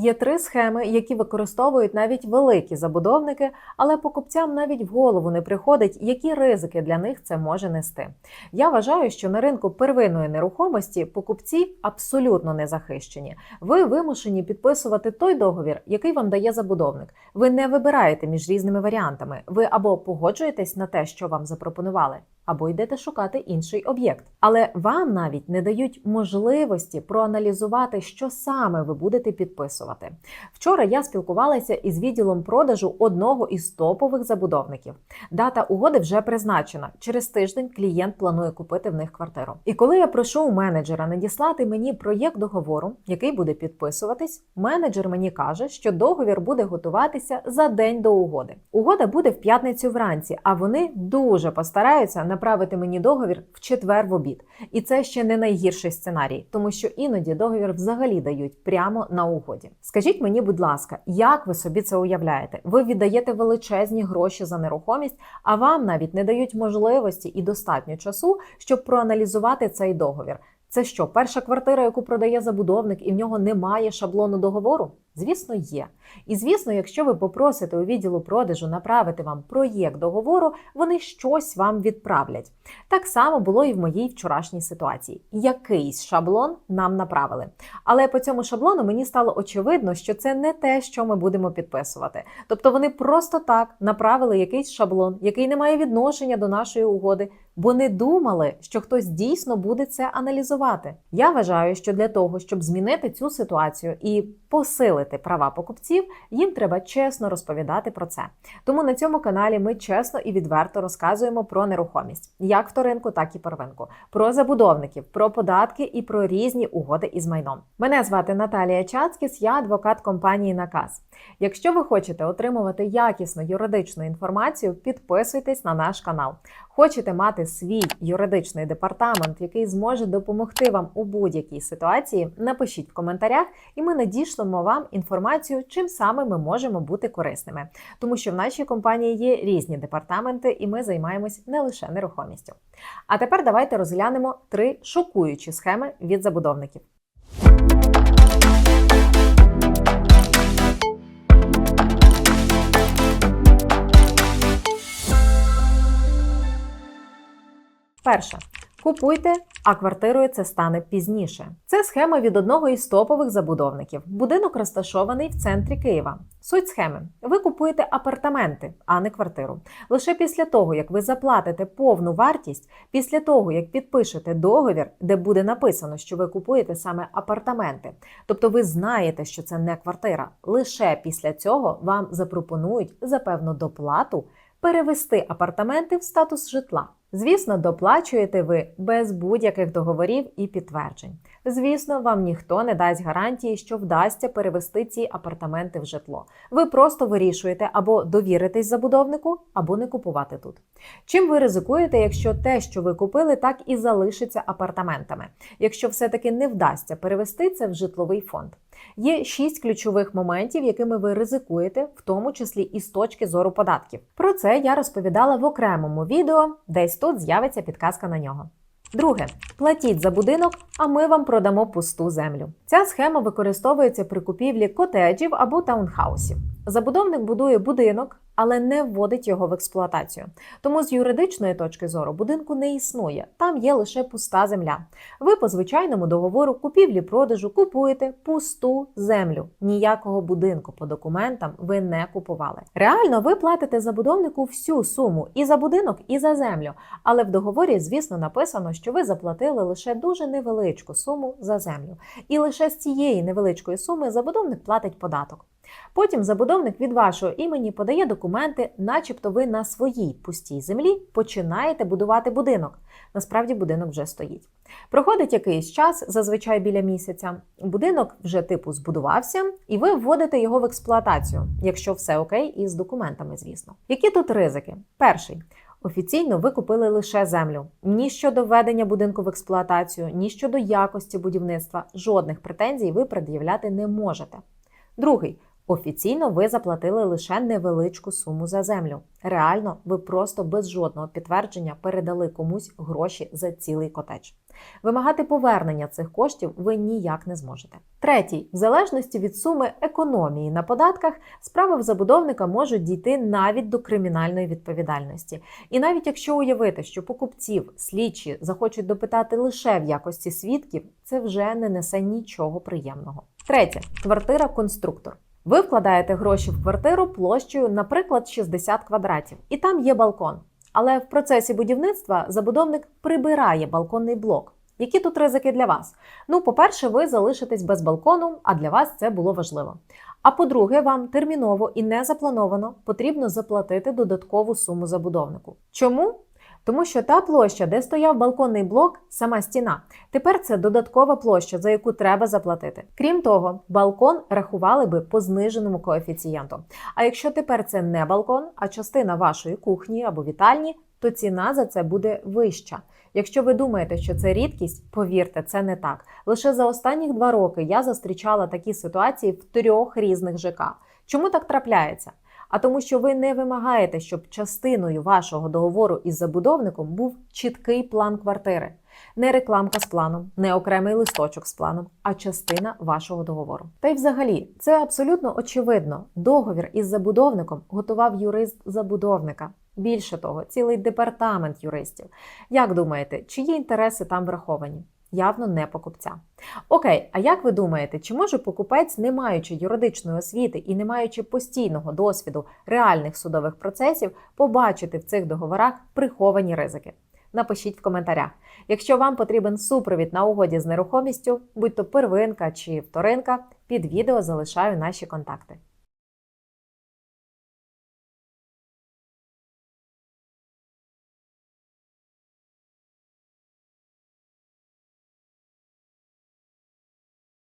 Є три схеми, які використовують навіть великі забудовники, але покупцям навіть в голову не приходить, які ризики для них це може нести. Я вважаю, що на ринку первинної нерухомості покупці абсолютно не захищені. Ви вимушені підписувати той договір, який вам дає забудовник. Ви не вибираєте між різними варіантами. Ви або погоджуєтесь на те, що вам запропонували, або йдете шукати інший об'єкт. Але вам навіть не дають можливості проаналізувати, що саме ви будете підписувати. Вчора я спілкувалася із відділом продажу одного із топових забудовників. Дата угоди вже призначена. Через тиждень клієнт планує купити в них квартиру. І коли я прошу менеджера надіслати мені проєкт договору, який буде підписуватись, менеджер мені каже, що договір буде готуватися за день до угоди. Угода буде в п'ятницю вранці, а вони дуже постараються направити мені договір в четвер в обід. І це ще не найгірший сценарій, тому що іноді договір взагалі дають прямо на угоді. Скажіть мені, будь ласка, як ви собі це уявляєте? Ви віддаєте величезні гроші за нерухомість, а вам навіть не дають можливості і достатньо часу, щоб проаналізувати цей договір. Це що, перша квартира, яку продає забудовник, і в нього немає шаблону договору? Звісно, є. І звісно, якщо ви попросите у відділу продажу направити вам проєкт договору, вони щось вам відправлять. Так само було і в моїй вчорашній ситуації. Якийсь шаблон нам направили. Але по цьому шаблону мені стало очевидно, що це не те, що ми будемо підписувати. Тобто вони просто так направили якийсь шаблон, який не має відношення до нашої угоди, бо не думали, що хтось дійсно буде це аналізувати. Я вважаю, що для того, щоб змінити цю ситуацію і посилити права покупців, їм треба чесно розповідати про це. Тому на цьому каналі ми чесно і відверто розказуємо про нерухомість, як вторинку, так і первинку, про забудовників, про податки і про різні угоди із майном. Мене звати Наталія Чацкіс, я адвокат компанії Наказ. Якщо ви хочете отримувати якісну юридичну інформацію, підписуйтесь на наш канал. Хочете мати свій юридичний департамент, який зможе допомогти вам у будь-якій ситуації, напишіть в коментарях, і ми надішлемо вам інформацію, чим саме ми можемо бути корисними. Тому що в нашій компанії є різні департаменти, і ми займаємось не лише нерухомістю. А тепер давайте розглянемо три шокуючі схеми від забудовників. Перше. Купуйте, а квартирою це стане пізніше. Це схема від одного із топових забудовників. Будинок розташований в центрі Києва. Суть схеми: ви купуєте апартаменти, а не квартиру. Лише після того, як ви заплатите повну вартість, після того як підпишете договір, де буде написано, що ви купуєте саме апартаменти. Тобто ви знаєте, що це не квартира. Лише після цього вам запропонують за певну доплату перевести апартаменти в статус житла. Звісно, доплачуєте ви без будь-яких договорів і підтверджень. Звісно, вам ніхто не дасть гарантії, що вдасться перевести ці апартаменти в житло. Ви просто вирішуєте або довіритись забудовнику, або не купувати тут. Чим ви ризикуєте, якщо те, що ви купили, так і залишиться апартаментами, якщо все-таки не вдасться перевести це в житловий фонд? Є шість ключових моментів, якими ви ризикуєте, в тому числі і з точки зору податків. Про це я розповідала в окремому відео, десь тут з'явиться підказка на нього. Друге, платіть за будинок, а ми вам продамо пусту землю. Ця схема використовується при купівлі котеджів або таунхаусів. Забудовник будує будинок, але не вводить його в експлуатацію. Тому з юридичної точки зору будинку не існує, там є лише пуста земля. Ви по звичайному договору купівлі-продажу купуєте пусту землю. Ніякого будинку по документам ви не купували. Реально, ви платите забудовнику всю суму і за будинок, і за землю. Але в договорі, звісно, написано, що ви заплатили лише дуже невеличку суму за землю. І лише з цієї невеличкої суми забудовник платить податок. Потім забудовник від вашого імені подає документи, начебто ви на своїй пустій землі починаєте будувати будинок. Насправді будинок вже стоїть. Проходить якийсь час, зазвичай біля місяця. Будинок вже типу збудувався, і ви вводите його в експлуатацію, якщо все окей, із документами, звісно. Які тут ризики? Перший. Офіційно ви купили лише землю. Ні щодо введення будинку в експлуатацію, ні щодо якості будівництва, жодних претензій ви пред'являти не можете. Другий Офіційно ви заплатили лише невеличку суму за землю. Реально, ви просто без жодного підтвердження передали комусь гроші за цілий котедж. Вимагати повернення цих коштів ви ніяк не зможете. Третій, в залежності від суми економії на податках, справи в забудовника можуть дійти навіть до кримінальної відповідальності. І навіть якщо уявити, що покупців слідчі захочуть допитати лише в якості свідків, це вже не несе нічого приємного. Третє квартира-конструктор. Ви вкладаєте гроші в квартиру площею, наприклад, 60 квадратів, і там є балкон. Але в процесі будівництва забудовник прибирає балконний блок. Які тут ризики для вас? Ну, по-перше, ви залишитесь без балкону, а для вас це було важливо. А по-друге, вам терміново і не заплановано потрібно заплатити додаткову суму забудовнику. Чому? Тому що та площа, де стояв балконний блок, сама стіна. Тепер це додаткова площа, за яку треба заплатити. Крім того, балкон рахували би по зниженому коефіцієнту. А якщо тепер це не балкон, а частина вашої кухні або вітальні, то ціна за це буде вища. Якщо ви думаєте, що це рідкість, повірте, це не так. Лише за останні два роки я зустрічала такі ситуації в трьох різних ЖК. Чому так трапляється? А тому, що ви не вимагаєте, щоб частиною вашого договору із забудовником був чіткий план квартири, не рекламка з планом, не окремий листочок з планом, а частина вашого договору. Та й взагалі, це абсолютно очевидно. Договір із забудовником готував юрист забудовника. Більше того, цілий департамент юристів. Як думаєте, чиї інтереси там враховані? Явно не покупця. Окей, а як ви думаєте, чи може покупець, не маючи юридичної освіти і не маючи постійного досвіду реальних судових процесів, побачити в цих договорах приховані ризики? Напишіть в коментарях. Якщо вам потрібен супровід на угоді з нерухомістю, будь то первинка чи вторинка, під відео залишаю наші контакти.